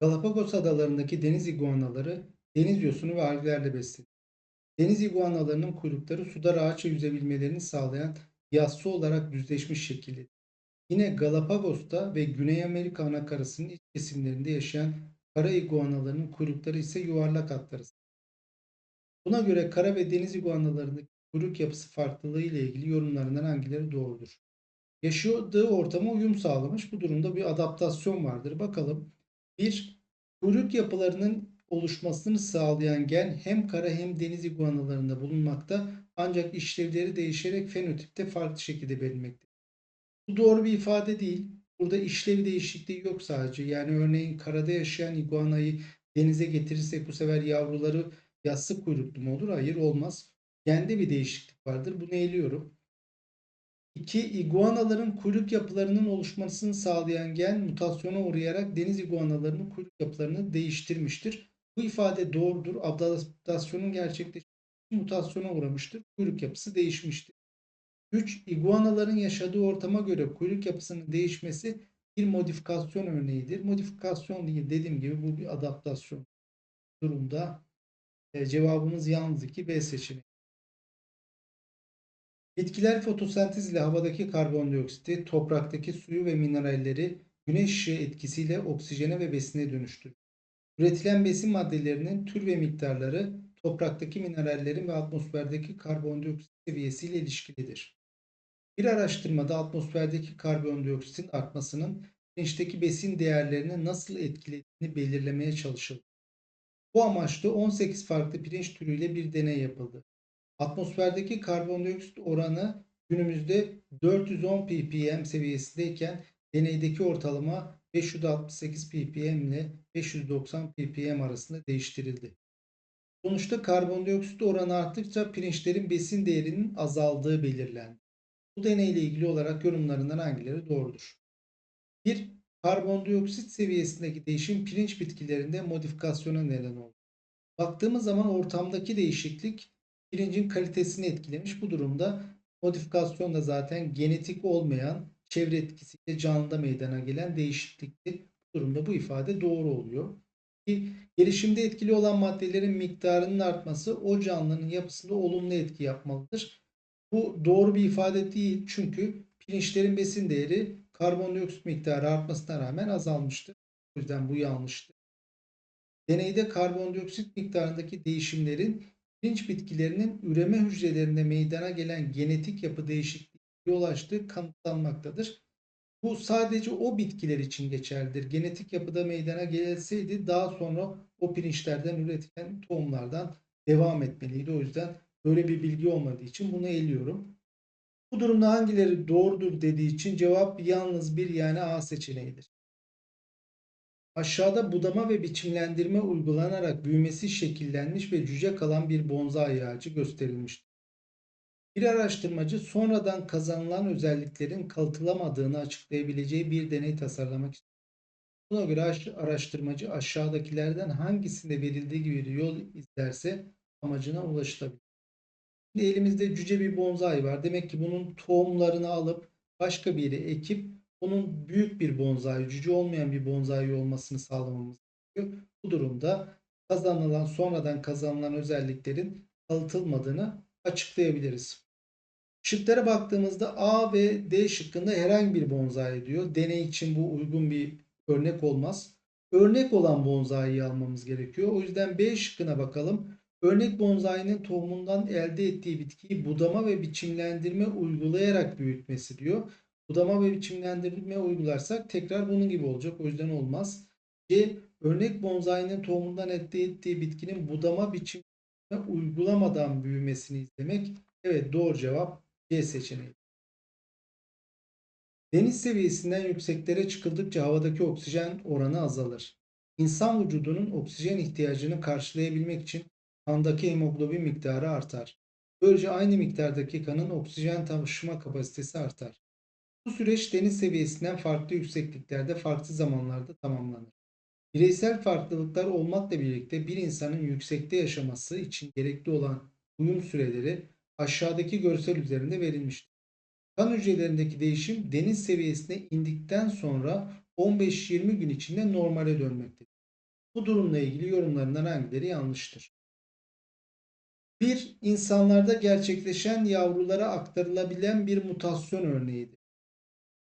Galapagos adalarındaki deniz iguanaları deniz yosunu ve alglerle beslenir. Deniz iguanalarının kuyrukları suda rahatça yüzebilmelerini sağlayan yassı olarak düzleşmiş şekilde. Yine Galapagos'ta ve Güney Amerika anakarasının iç kesimlerinde yaşayan kara iguanalarının kuyrukları ise yuvarlak hatları. Buna göre kara ve deniz iguanalarındaki kuyruk yapısı farklılığı ile ilgili yorumlarından hangileri doğrudur? Yaşadığı ortama uyum sağlamış. Bu durumda bir adaptasyon vardır. Bakalım. Bir, kuyruk yapılarının oluşmasını sağlayan gen hem kara hem deniz iguanalarında bulunmakta ancak işlevleri değişerek fenotipte farklı şekilde verilmektedir. Bu doğru bir ifade değil. Burada işlev değişikliği yok sadece. Yani örneğin karada yaşayan iguanayı denize getirirsek bu sefer yavruları yassı kuyruklu mu olur? Hayır olmaz. Gende bir değişiklik vardır. Bunu eliyorum. 2. iguanaların kuyruk yapılarının oluşmasını sağlayan gen mutasyona uğrayarak deniz iguanalarının kuyruk yapılarını değiştirmiştir. Bu ifade doğrudur. Adaptasyonun gerçekleşmesi mutasyona uğramıştır. Kuyruk yapısı değişmiştir. 3. iguanaların yaşadığı ortama göre kuyruk yapısının değişmesi bir modifikasyon örneğidir. Modifikasyon değil dediğim gibi bu bir adaptasyon durumda. E, cevabımız yalnız 2 B seçeneği. Bitkiler fotosentez ile havadaki karbondioksiti, topraktaki suyu ve mineralleri güneş ışığı etkisiyle oksijene ve besine dönüştürür. Üretilen besin maddelerinin tür ve miktarları topraktaki minerallerin ve atmosferdeki karbondioksit seviyesiyle ilişkilidir. Bir araştırmada atmosferdeki karbondioksitin artmasının pirinçteki besin değerlerini nasıl etkilediğini belirlemeye çalışıldı. Bu amaçla 18 farklı pirinç türüyle bir deney yapıldı. Atmosferdeki karbondioksit oranı günümüzde 410 ppm seviyesindeyken deneydeki ortalama 568 ppm ile 590 ppm arasında değiştirildi. Sonuçta karbondioksit oranı arttıkça pirinçlerin besin değerinin azaldığı belirlendi. Bu deneyle ilgili olarak yorumlarından hangileri doğrudur? 1. Karbondioksit seviyesindeki değişim pirinç bitkilerinde modifikasyona neden oldu. Baktığımız zaman ortamdaki değişiklik pirincin kalitesini etkilemiş. Bu durumda modifikasyon da zaten genetik olmayan çevre etkisiyle canlıda meydana gelen değişikliktir. Bu durumda bu ifade doğru oluyor. Ki gelişimde etkili olan maddelerin miktarının artması o canlının yapısında olumlu etki yapmalıdır. Bu doğru bir ifade değil çünkü pirinçlerin besin değeri karbondioksit miktarı artmasına rağmen azalmıştır. O yüzden bu yanlıştır. Deneyde karbondioksit miktarındaki değişimlerin pirinç bitkilerinin üreme hücrelerinde meydana gelen genetik yapı değişikliği yol açtığı kanıtlanmaktadır. Bu sadece o bitkiler için geçerlidir. Genetik yapıda meydana gelseydi daha sonra o pirinçlerden üretilen tohumlardan devam etmeliydi. O yüzden böyle bir bilgi olmadığı için bunu eliyorum. Bu durumda hangileri doğrudur dediği için cevap yalnız bir yani A seçeneğidir. Aşağıda budama ve biçimlendirme uygulanarak büyümesi şekillenmiş ve cüce kalan bir bonsai ağacı gösterilmiştir. Bir araştırmacı sonradan kazanılan özelliklerin kalıtılamadığını açıklayabileceği bir deney tasarlamak istiyor. Buna göre araştırmacı aşağıdakilerden hangisinde verildiği gibi yol izlerse amacına ulaşılabilir. Şimdi elimizde cüce bir bonsai var. Demek ki bunun tohumlarını alıp başka bir yere ekip bunun büyük bir bonsai, cüce olmayan bir bonsai olmasını sağlamamız gerekiyor. Bu durumda kazanılan, sonradan kazanılan özelliklerin kalıtılmadığını açıklayabiliriz. Şıklara baktığımızda A ve D şıkkında herhangi bir bonsai diyor. Deney için bu uygun bir örnek olmaz. Örnek olan bonsai'yi almamız gerekiyor. O yüzden B şıkkına bakalım. Örnek bonsai'nin tohumundan elde ettiği bitkiyi budama ve biçimlendirme uygulayarak büyütmesi diyor. Budama ve biçimlendirme uygularsak tekrar bunun gibi olacak. O yüzden olmaz. C. Örnek bonsai'nin tohumundan elde ettiği bitkinin budama biçimlendirme uygulamadan büyümesini izlemek. Evet doğru cevap C seçeneği. Deniz seviyesinden yükseklere çıkıldıkça havadaki oksijen oranı azalır. İnsan vücudunun oksijen ihtiyacını karşılayabilmek için kandaki hemoglobin miktarı artar. Böylece aynı miktardaki kanın oksijen taşıma kapasitesi artar. Bu süreç deniz seviyesinden farklı yüksekliklerde farklı zamanlarda tamamlanır. Bireysel farklılıklar olmakla birlikte bir insanın yüksekte yaşaması için gerekli olan uyum süreleri aşağıdaki görsel üzerinde verilmiştir. Kan hücrelerindeki değişim deniz seviyesine indikten sonra 15-20 gün içinde normale dönmektedir. Bu durumla ilgili yorumlarından hangileri yanlıştır? 1. insanlarda gerçekleşen yavrulara aktarılabilen bir mutasyon örneğidir.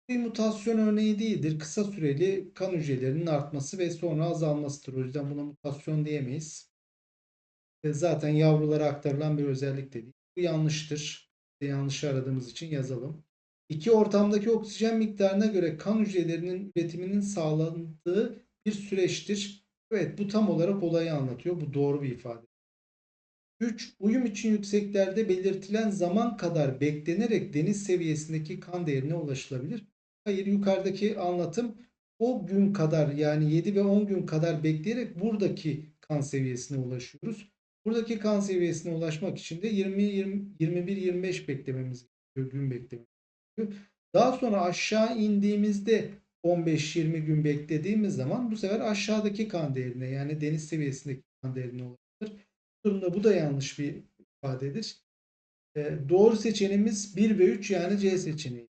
Bir mutasyon örneği değildir. Kısa süreli kan hücrelerinin artması ve sonra azalmasıdır. O yüzden buna mutasyon diyemeyiz. E, Zaten yavrulara aktarılan bir özellik de değil. Bu yanlıştır. Yanlışı aradığımız için yazalım. İki ortamdaki oksijen miktarına göre kan hücrelerinin üretiminin sağlandığı bir süreçtir. Evet bu tam olarak olayı anlatıyor. Bu doğru bir ifade. 3. Uyum için yükseklerde belirtilen zaman kadar beklenerek deniz seviyesindeki kan değerine ulaşılabilir. Hayır yukarıdaki anlatım o gün kadar yani 7 ve 10 gün kadar bekleyerek buradaki kan seviyesine ulaşıyoruz. Buradaki kan seviyesine ulaşmak için de 20, 20 21 25 beklememiz gerekiyor. Gün beklememiz gerekiyor. Daha sonra aşağı indiğimizde 15-20 gün beklediğimiz zaman bu sefer aşağıdaki kan değerine yani deniz seviyesindeki kan değerine ulaşılır. Bu durumda bu da yanlış bir ifadedir. E, doğru seçeneğimiz 1 ve 3 yani C seçeneği.